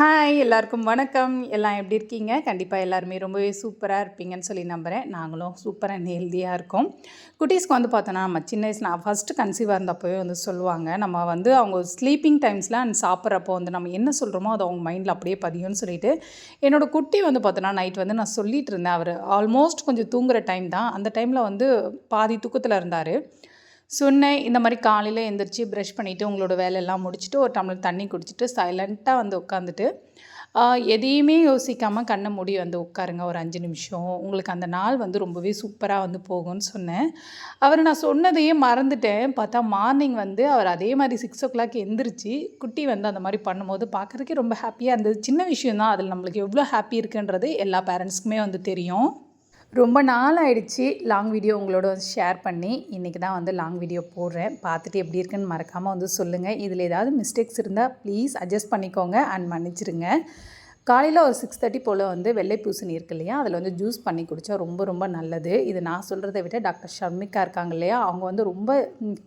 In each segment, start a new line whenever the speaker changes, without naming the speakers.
Hi எல்லாருக்கும் வணக்கம். எல்லாம் எப்படி இருக்கீங்க? கண்டிப்பாக எல்லாருமே ரொம்பவே சூப்பராக இருப்பீங்கன்னு சொல்லி நம்புகிறேன் நாங்களும் சூப்பராக அண்ட் ஹெல்த்தியாக இருக்கோம். குட்டீஸ்க்கு வந்து பார்த்தோன்னா நம்ம சின்ன வயசு நான் ஃபஸ்ட்டு கன்சீவாக இருந்தப்போவே வந்து சொல்லுவாங்க நம்ம வந்து அவங்க ஸ்லீப்பிங் டைம்ஸில் அண்ட் சாப்பிட்றப்போ வந்து நம்ம என்ன சொல்கிறோமோ அது அவங்க மைண்டில் அப்படியே பதியும்னு சொல்லிட்டு என்னோடய குட்டி வந்து பார்த்தோன்னா நைட் வந்து நான் சொல்லிட்டு இருந்தேன். அவர் ஆல்மோஸ்ட் கொஞ்சம் தூங்குகிற டைம் தான். அந்த டைமில் வந்து பாதி தூக்கத்தில் இருந்தார். சொன்னேன் இந்த மாதிரி காலையில் எந்திரிச்சு ப்ரஷ் பண்ணிவிட்டு உங்களோட வேலையெல்லாம் முடிச்சுட்டு ஒரு டம்ளர் தண்ணி குடிச்சிட்டு சைலண்ட்டாக வந்து உட்காந்துட்டு எதையுமே யோசிக்காமல் கண்ணை மூடி வந்து உட்காருங்க ஒரு அஞ்சு நிமிஷம். உங்களுக்கு அந்த நாள் வந்து ரொம்பவே சூப்பராக வந்து போகும்னு சொன்னேன். அவர் நான் சொன்னதையே மறந்துட்டேன். பார்த்தா மார்னிங் வந்து அவர் அதே மாதிரி சிக்ஸ் ஓ கிளாக் எந்திரிச்சு குட்டி வந்து அந்த மாதிரி பண்ணும்போது பார்க்குறதுக்கே ரொம்ப ஹாப்பியாக இருந்தது. சின்ன விஷயம் தான். அதில் நம்மளுக்கு எவ்வளோ ஹாப்பி இருக்குன்றது எல்லா பேரண்ட்ஸ்க்குமே வந்து தெரியும். ரொம்ப நாள் ஆயிடுச்சு லாங் வீடியோ உங்களோட வந்து ஷேர் பண்ணி. இன்றைக்கி தான் வந்து லாங் வீடியோ போடுறேன். பார்த்துட்டு எப்படி இருக்குன்னு மறக்காமல் வந்து சொல்லுங்கள் இதில் ஏதாவது மிஸ்டேக்ஸ் இருந்தால் ப்ளீஸ் அட்ஜஸ்ட் பண்ணிக்கோங்க அண்ட் மன்னிச்சிருங்க. காலையில் ஒரு சிக்ஸ் தேர்ட்டி போல் வந்து வெள்ளை பூசணி இருக்கு இல்லையா? அதில் வந்து ஜூஸ் பண்ணி குடித்தா ரொம்ப ரொம்ப நல்லது. இது நான் சொல்கிறத விட டாக்டர் ஷர்மிகா இருக்காங்க இல்லையா? அவங்க வந்து ரொம்ப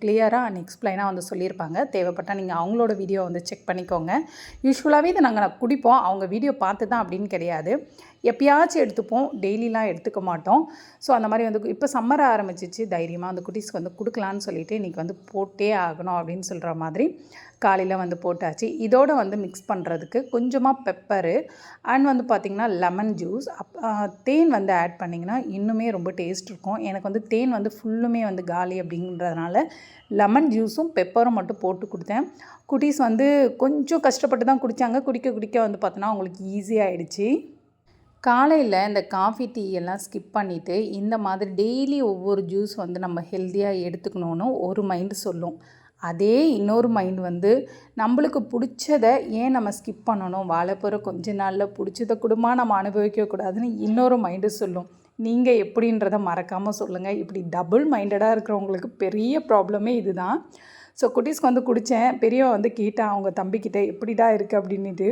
கிளியராக அண்ட் எக்ஸ்பிளைனாக வந்து சொல்லியிருப்பாங்க. தேவைப்பட்டால் நீங்கள் அவங்களோட வீடியோ வந்து செக் பண்ணிக்கோங்க. யூஸ்வலாகவே இதை நாங்கள் குடிப்போம். அவங்க வீடியோ பார்த்து தான் அப்படின்னு கிடையாது. எப்பயாச்சும் எடுத்துப்போம். டெய்லிலாம் எடுத்துக்க மாட்டோம். ஸோ அந்த மாதிரி வந்து இப்போ சம்மர் ஆரம்பிச்சிச்சு. தைரியமாக அந்த குட்டீஸ்க்கு வந்து கொடுக்கலான்னு சொல்லிட்டு இன்றைக்கி வந்து போட்டே ஆகணும் அப்படின்னு சொல்கிற மாதிரி காலையில் வந்து போட்டாச்சு. இதோடு வந்து மிக்ஸ் பண்ணுறதுக்கு கொஞ்சமாக பெப்பரு அண்ட் வந்து பார்த்திங்கன்னா லெமன் ஜூஸ் அப் தேன் வந்து ஆட் பண்ணிங்கன்னா இன்னுமே ரொம்ப டேஸ்ட் இருக்கும். எனக்கு வந்து தேன் வந்து ஃபுல்லுமே வந்து காலி அப்படின்றதுனால லெமன் ஜூஸும் பெப்பரும் மட்டும் போட்டு கொடுத்தேன். குட்டீஸ் வந்து கொஞ்சம் கஷ்டப்பட்டு தான் குடித்தாங்க குடிக்க குடிக்க வந்து பார்த்தோன்னா அவங்களுக்கு ஈஸியாகிடுச்சு காலையில் இந்த காஃபி டீ எல்லாம் ஸ்கிப் பண்ணிவிட்டு இந்த மாதிரி டெய்லி ஒவ்வொரு ஜூஸ் வந்து நம்ம ஹெல்த்தியாக எடுத்துக்கணும்னு ஒரு மைண்டு சொல்லும். அதே இன்னொரு மைண்ட் வந்து நம்மளுக்கு பிடிச்சத ஏன் நம்ம ஸ்கிப் பண்ணணும்? வாழைப்புற கொஞ்ச நாளில் பிடிச்சத கூடமா? நம்ம அனுபவிக்கக்கூடாதுன்னு இன்னொரு மைண்டு சொல்லும். நீங்கள் எப்படின்றத மறக்காமல் சொல்லுங்கள் இப்படி டபுள் மைண்டடாக இருக்கிறவங்களுக்கு பெரிய ப்ராப்ளமே இதுதான். ஸோ குட்டீஸ்க்கு வந்து குடித்தேன் பெரியவன் வந்து கேட்டான் அவங்க தம்பிக்கிட்ட எப்படிடா இருக்குது அப்படின்ட்டு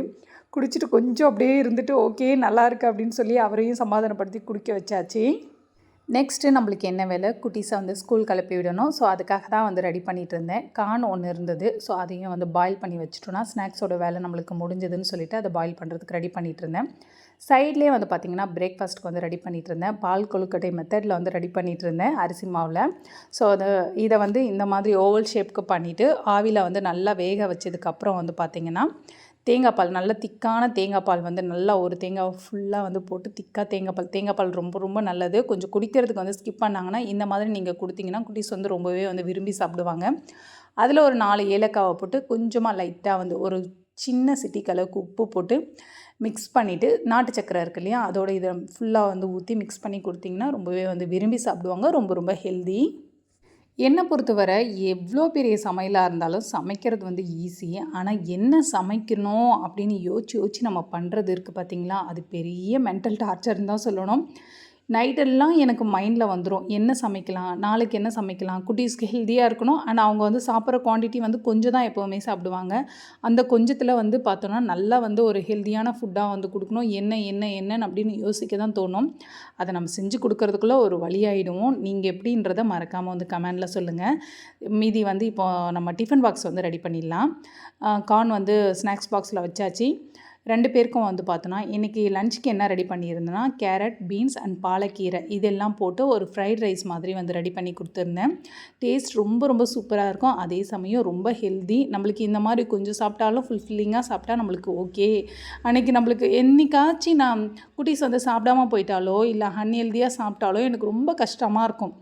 குடிச்சிட்டு கொஞ்சம் அப்படியே இருந்துட்டு ஓகே நல்லா இருக்குது அப்படின்னு சொல்லி அவரையும் சமாதானப்படுத்தி குடிக்க வச்சாச்சு. நெக்ஸ்ட்டு நம்மளுக்கு என்ன வேலை? குட்டீஸை வந்து ஸ்கூல் கிளப்பி விடணும். ஸோ அதுக்காக தான் வந்து ரெடி பண்ணிகிட்டு இருந்தேன். கான் ஒன்று இருந்தது. ஸோ அதையும் வந்து பாயில் பண்ணி வச்சுட்டோன்னா ஸ்நாக்ஸோட வேலை நம்மளுக்கு முடிஞ்சதுன்னு சொல்லிவிட்டு அதை பாயில் பண்ணுறதுக்கு ரெடி பண்ணிகிட்டு இருந்தேன். சைட்லேயே வந்து பார்த்திங்கன்னா பிரேக்ஃபாஸ்ட்டுக்கு வந்து ரெடி பண்ணிகிட்டு இருந்தேன். பால் கொழுக்கட்டை மெத்தடில் வந்து ரெடி பண்ணிகிட்டு இருந்தேன் அரிசி மாவில். ஸோ அது இதை வந்து இந்த மாதிரி ஓவல் ஷேப்க்கு பண்ணிவிட்டு ஆவியில் வந்து நல்லா வேக வச்சதுக்கப்புறம் வந்து பார்த்திங்கன்னா தேங்காய் பால் நல்ல திக்கான தேங்காய் பால் வந்து நல்லா ஒரு தேங்காய் ஃபுல்லாக வந்து போட்டு திக்காக தேங்காய் பால். தேங்காய் பால் ரொம்ப ரொம்ப நல்லது. கொஞ்சம் குடிக்கிறதுக்கு வந்து ஸ்கிப் பண்ணாங்கன்னா இந்த மாதிரி நீங்கள் கொடுத்தீங்கன்னா குட்டீஸ் வந்து ரொம்பவே வந்து விரும்பி சாப்பிடுவாங்க. அதில் ஒரு நாலு ஏலக்காவை போட்டு கொஞ்சமாக லைட்டாக வந்து ஒரு சின்ன சிட்டிக்கு உப்பு போட்டு மிக்ஸ் பண்ணிவிட்டு நாட்டு சக்கரை இருக்கு இல்லையா? அதோட இதை ஃபுல்லாக வந்து ஊற்றி மிக்ஸ் பண்ணி கொடுத்திங்கன்னா ரொம்பவே வந்து விரும்பி சாப்பிடுவாங்க. ரொம்ப ரொம்ப ஹெல்தி என்னை பொறுத்தவரை எவ்வளோ பெரிய சமையலாக இருந்தாலும் சமைக்கிறது வந்து ஈஸி ஆனால் என்ன சமைக்கணும் அப்படின்னு யோசிச்சு யோசிச்சு நம்ம பண்ணுறது இருக்குது பார்த்திங்களா அது பெரிய மென்டல் டார்ச்சர்னு தான் சொல்லணும். நைட்டெல்லாம் எனக்கு மைண்டில் வந்துடும் என்ன சமைக்கலாம்? நாளைக்கு என்ன சமைக்கலாம்? குட்டீஸ்க்கு ஹெல்த்தியாக இருக்கணும். அண்ட் அவங்க வந்து சாப்பிட்ற குவான்டிட்டி வந்து கொஞ்சம் தான் எப்போவுமே சாப்பிடுவாங்க. அந்த கொஞ்சத்தில் வந்து பார்த்தோன்னா நல்லா வந்து ஒரு ஹெல்த்தியான ஃபுட்டாக வந்து கொடுக்கணும். என்ன என்ன என்னன்னு அப்படின்னு யோசிக்க தான் தோணும். அதை நம்ம செஞ்சு கொடுக்கறதுக்குள்ளே ஒரு வழியாயிடுவோம் நீங்கள் எப்படின்றத மறக்காமல் வந்து கமெண்டில் சொல்லுங்கள் மீதி வந்து இப்போ நம்ம டிஃபன் பாக்ஸ் வந்து ரெடி பண்ணிடலாம். கார்ன் வந்து ஸ்நாக்ஸ் பாக்ஸில் வச்சாச்சு. ரெண்டு பேருக்கும் வந்து பார்த்தோன்னா இன்றைக்கி லஞ்சுக்கு என்ன ரெடி பண்ணியிருந்தேன்னா கேரட் பீன்ஸ் அண்ட் பாலக்கீரை. இதெல்லாம் போட்டு ஒரு ஃப்ரைட் ரைஸ் மாதிரி வந்து ரெடி பண்ணி கொடுத்துருந்தேன். டேஸ்ட் ரொம்ப ரொம்ப சூப்பராக இருக்கும். அதே சமயம் ரொம்ப ஹெல்தி நம்மளுக்கு இந்த மாதிரி கொஞ்சம் சாப்பிட்டாலும் ஃபுல்ஃபில்லிங்காக சாப்பிட்டா நம்மளுக்கு ஓகே அன்றைக்கி நம்மளுக்கு என்னைக்காச்சும் நான் குட்டீஸ் வந்து சாப்பிடாம போயிட்டாலோ இல்லை அன்ஹெல்தியாக சாப்பிட்டாலோ எனக்கு ரொம்ப கஷ்டமாக இருக்கும்.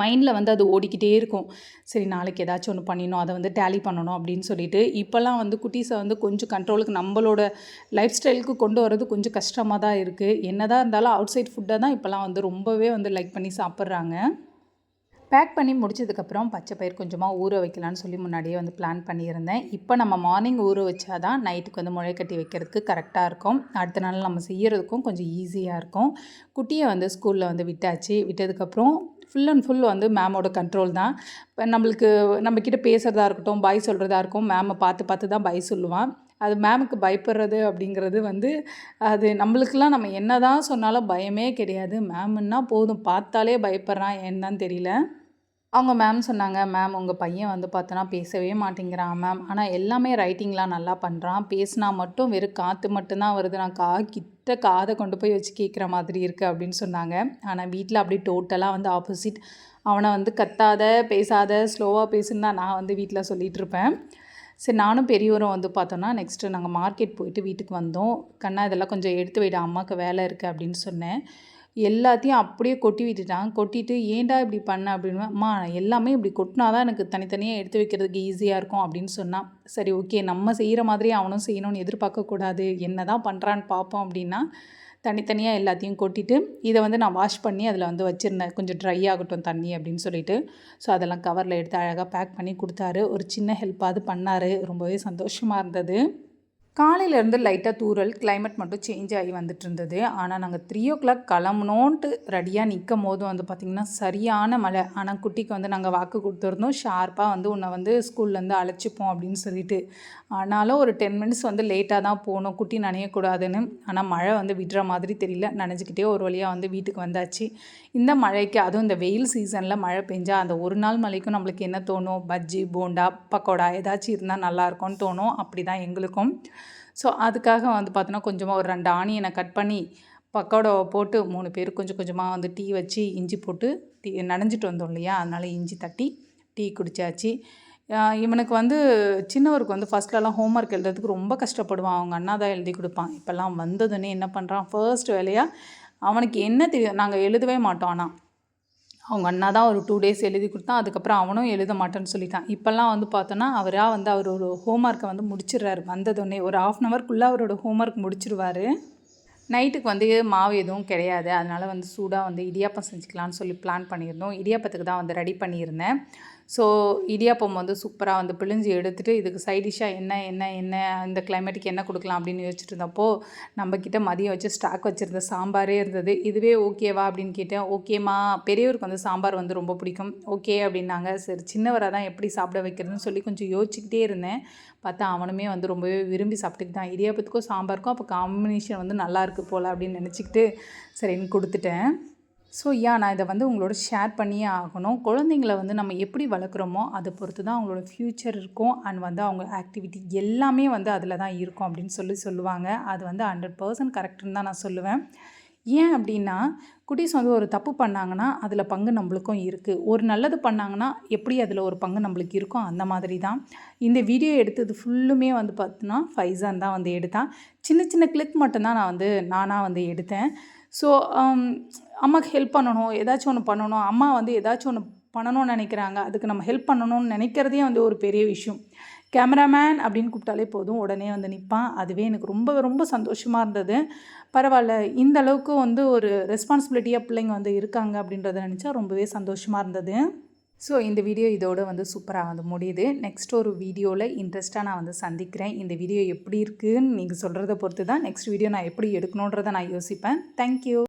மைண்டில் வந்து அது ஓடிக்கிட்டே இருக்கும். சரி நாளைக்கு ஏதாச்சும் ஒன்று பண்ணிடணும் அதை வந்து டேலி பண்ணணும் அப்படின்னு சொல்லிட்டு இப்போல்லாம் வந்து குட்டீஸை வந்து கொஞ்சம் கண்ட்ரோலுக்கு நம்மளோட லைஃப் ஸ்டைலுக்கு கொண்டு வரது கொஞ்சம் கஷ்டமாக தான் இருக்குது என்னதான் இருந்தாலும் அவுட் சைட் ஃபுட்டை தான் இப்போல்லாம் வந்து ரொம்பவே வந்து லைக் பண்ணி சாப்பிட்றாங்க. பேக் பண்ணி முடிச்சதுக்கப்புறம் பச்சை பயிர் கொஞ்சமாக ஊற வைக்கலான்னு சொல்லி முன்னாடியே வந்து பிளான் பண்ணியிருந்தேன். இப்போ நம்ம மார்னிங் ஊற வச்சா தான் நைட்டுக்கு வந்து முளை கட்டி வைக்கிறதுக்கு கரெக்டாக இருக்கும். அடுத்த நாள் நம்ம செய்கிறதுக்கும் கொஞ்சம் ஈஸியாக இருக்கும். குட்டியை வந்து ஸ்கூலில் வந்து விட்டாச்சு. விட்டதுக்கப்புறம் ஃபுல் அண்ட் ஃபுல் வந்து மேமோட கண்ட்ரோல் தான். இப்போ நம்மளுக்கு நம்மக்கிட்ட பேசுகிறதா இருக்கட்டும் பாய் சொல்கிறதா இருக்கும் மேமை பார்த்து பார்த்து தான் பாய் சொல்லுவான். அது மேமுக்கு பயப்படுறது அப்படிங்கிறது வந்து அது நம்மளுக்கெல்லாம் நம்ம என்ன தான் சொன்னாலும் பயமே கிடையாது. மேமுன்னா போதும். பார்த்தாலே பயப்படுறான். என்னன்னு தெரியல. அவங்க மேம் சொன்னாங்க மேம் உங்கள் பையன் வந்து பார்த்தோன்னா பேசவே மாட்டேங்கிறான் மேம் ஆனால் எல்லாமே ரைட்டிங்லாம் நல்லா பண்ணுறான் பேசினா மட்டும் வெறும் காற்று மட்டும்தான் வருது. நான் கா கிட்ட காதை கொண்டு போய் வச்சு கேட்குற மாதிரி இருக்குது அப்படின்னு சொன்னாங்க. ஆனால் வீட்டில் அப்படி டோட்டலாக வந்து ஆப்போசிட் அவனை வந்து கத்தாத பேசாத ஸ்லோவாக பேசுன்னு தான் நான் வந்து வீட்டில் சொல்லிகிட்டு இருப்பேன். சரி நானும் பெரியவரும் வந்து பார்த்தோன்னா நெக்ஸ்ட்டு நாங்கள் மார்க்கெட் போயிட்டு வீட்டுக்கு வந்தோம். கண்ணா இதெல்லாம் கொஞ்சம் எடுத்து வைடா. அம்மாவுக்கு வேலை இருக்குது அப்படின்னு சொன்னேன். எல்லாத்தையும் அப்படியே கொட்டி விட்டுட்டான் கொட்டிட்டு ஏன்டா இப்படி பண்ண? அப்படின்னு. அம்மா எல்லாமே இப்படி கொட்டினா தான் எனக்கு தனித்தனியாக எடுத்து வைக்கிறதுக்கு ஈஸியாக இருக்கும் அப்படின்னு சொன்னான் சரி ஓகே நம்ம செய்கிற மாதிரி அவனும் செய்யணும்னு எதிர்பார்க்கக்கூடாது என்ன தான் பண்ணுறான்னு பார்ப்போம் அப்படின்னா தனித்தனியாக எல்லாத்தையும் கொட்டிட்டு இதை வந்து நான் வாஷ் பண்ணி அதில் வந்து வச்சுருந்தேன். கொஞ்சம் ட்ரை ஆகட்டும் தண்ணி அப்படின்னு சொல்லிட்டு. ஸோ அதெல்லாம் கவரில் எடுத்து அழகாக பேக் பண்ணி கொடுத்தாரு. ஒரு சின்ன ஹெல்ப்பாவது பண்ணார். ரொம்பவே சந்தோஷமாக இருந்தது. காலையிலேருந்து லைட்டாக தூரல் கிளைமேட் மட்டும் சேஞ்ச் ஆகி வந்துட்டு இருந்தது ஆனால் நாங்கள் த்ரீ ஓ கிளாக் கிளம்பணுன்ட்டு ரெடியாக நிற்கும் போது வந்து பார்த்திங்கன்னா சரியான மழை. ஆனால் குட்டிக்கு வந்து நாங்கள் வாக்கு கொடுத்துருந்தோம். ஷார்ப்பாக வந்து உன்னை வந்து ஸ்கூல்லேருந்து அழைச்சிப்போம் அப்படின்னு சொல்லிட்டு. ஆனாலும் ஒரு டென் மினிட்ஸ் வந்து லேட்டாக தான் போகணும். குட்டி நனையக்கூடாதுன்னு. ஆனால் மழை வந்து விடுற மாதிரி தெரியல. நனைஞ்சிக்கிட்டே ஒரு வழியாக வந்து வீட்டுக்கு வந்தாச்சு. இந்த மழைக்கு அதுவும் இந்த வெயில் சீசனில் மழை பெஞ்சால் அந்த ஒரு நாள் மழைக்கும் நம்மளுக்கு என்ன தோணும்? பஜ்ஜி போண்டா பக்கோடா ஏதாச்சும் இருந்தால் நல்லாயிருக்கும்னு தோணும். அப்படி தான் எங்களுக்கும். ஸோ அதுக்காக வந்து பார்த்தோன்னா கொஞ்சமாக ஒரு ரெண்டு ஆனியனை கட் பண்ணி பக்கோடாவை போட்டு மூணு பேர் கொஞ்சம் கொஞ்சமாக வந்து டீ வச்சு இஞ்சி போட்டு டீ நனைஞ்சிட்டு வந்தோம் இல்லையா? அதனால் இஞ்சி தட்டி டீ குடித்தாச்சு இவனுக்கு வந்து சின்னவருக்கு வந்து ஃபஸ்ட்லலாம் ஹோம்ஒர்க் எழுதுறதுக்கு ரொம்ப கஷ்டப்படுவான். அவங்க அண்ணா தான் எழுதி கொடுப்பான். இப்போல்லாம் வந்ததுன்னே என்ன பண்ணுறான் ஃபர்ஸ்ட் வேலையாக அவனுக்கு என்ன தெரியும்? நாங்கள் எழுதவே மாட்டோம் ஆனால் அவங்க அண்ணா தான் ஒரு டூ டேஸ் எழுதி கொடுத்தான் அதுக்கப்புறம் அவனும் எழுத மாட்டேன்னு சொல்லிட்டான். இப்போல்லாம் வந்து பார்த்தோன்னா அவராக வந்து அவர் ஒரு ஹோம்ஒர்க்கை வந்து முடிச்சிடுறாரு. வந்ததுடனே ஒரு ஆஃப் அன் ஹவர்க்குள்ளே அவரோட ஹோம்ஒர்க் முடிச்சிருவார். நைட்டுக்கு வந்து மாவு எதுவும் கிடையாது. அதனால் வந்து சூடாக வந்து இடியாப்பம் செஞ்சுக்கலான்னு சொல்லி பிளான் பண்ணியிருந்தோம். இடியாப்பத்துக்கு தான் வந்து ரெடி பண்ணியிருந்தேன். ஸோ இடியாப்பம் வந்து சூப்பராக வந்து பிழிஞ்சு எடுத்துகிட்டு இதுக்கு சைடிஷாக என்ன என்ன என்ன இந்த கிளைமேட்டுக்கு என்ன கொடுக்கலாம் அப்படின்னு யோசிச்சுட்டு இருந்தப்போ நம்மக்கிட்ட மதியம் வச்சு ஸ்டாக் வச்சுருந்த சாம்பாரே இருந்தது. இதுவே ஓகேவா அப்படின்னு கேட்டேன். ஓகேம்மா பெரியவருக்கு வந்து சாம்பார் வந்து ரொம்ப பிடிக்கும். ஓகே அப்படின்னாங்க. சரி சின்னவராக தான் எப்படி சாப்பிட வைக்கிறதுன்னு சொல்லி கொஞ்சம் யோசிச்சுக்கிட்டே இருந்தேன். பார்த்தா அவனுமே வந்து ரொம்பவே விரும்பி சாப்பிட்டுக்கிட்டான் இடியாப்பத்துக்கும் சாம்பாருக்கும் அப்போ காம்பினேஷன் வந்து நல்லா இருக்குது போல் அப்படின்னு நினச்சிக்கிட்டு சரின்னு கொடுத்துட்டேன். ஸோ யா நான் இதை வந்து உங்களோட ஷேர் பண்ணியே ஆகணும். குழந்தைங்கள வந்து நம்ம எப்படி வளர்க்குறோமோ அதை பொறுத்து தான் அவங்களோட ஃப்யூச்சர் இருக்கும். அண்ட் வந்து அவங்க ஆக்டிவிட்டி எல்லாமே வந்து அதில் தான் இருக்கும் அப்படின்னு சொல்லி சொல்லுவாங்க. அது வந்து ஹண்ட்ரட் பர்சன்ட் கரெக்டுன்னு தான் நான் சொல்லுவேன். ஏன் அப்படின்னா குட்டீஸ் வந்து ஒரு தப்பு பண்ணாங்கன்னா அதில் பங்கு நம்மளுக்கும் இருக்குது ஒரு நல்லது பண்ணாங்கன்னா எப்படி அதில் ஒரு பங்கு நம்மளுக்கு இருக்கும் அந்த மாதிரி தான் இந்த வீடியோ எடுத்தது ஃபுல்லுமே வந்து பார்த்தோன்னா ஃபைசான் தான் வந்து எடுத்தான். சின்ன சின்ன கிளிப் மட்டும்தான் நான் வந்து நானாக வந்து எடுத்தேன். ஸோ um, அம்மாவுக்கு ஹெல்ப் பண்ணணும் ஏதாச்சும் ஒன்று பண்ணணும் அம்மா வந்து ஏதாச்சும் ஒன்று பண்ணணும்னு நினைக்கிறாங்க. அதுக்கு நம்ம ஹெல்ப் பண்ணணும்னு நினைக்கிறதே வந்து ஒரு பெரிய விஷயம். கேமராமேன் அப்படின்னு கூப்பிட்டாலே போதும் உடனே வந்து நிற்பான் அதுவே எனக்கு ரொம்ப ரொம்ப சந்தோஷமாக இருந்தது. பரவாயில்ல இந்த அளவுக்கு வந்து ஒரு ரெஸ்பான்சிபிலிட்டியாக பிள்ளைங்க வந்து இருக்காங்க அப்படின்றத நினச்சா ரொம்பவே சந்தோஷமாக இருந்தது. ஸோ இந்த வீடியோ இதோடு வந்து சூப்பராக வந்து முடியுது. நெக்ஸ்ட் ஒரு வீடியோவில் இன்ட்ரெஸ்ட்டாக நான் வந்து சந்திக்கிறேன். இந்த வீடியோ எப்படி இருக்குதுன்னு நீங்கள் சொல்கிறத பொறுத்து தான் நெக்ஸ்ட் வீடியோ நான் எப்படி எடுக்கணுன்றதை நான் யோசிப்பேன். தேங்க்யூ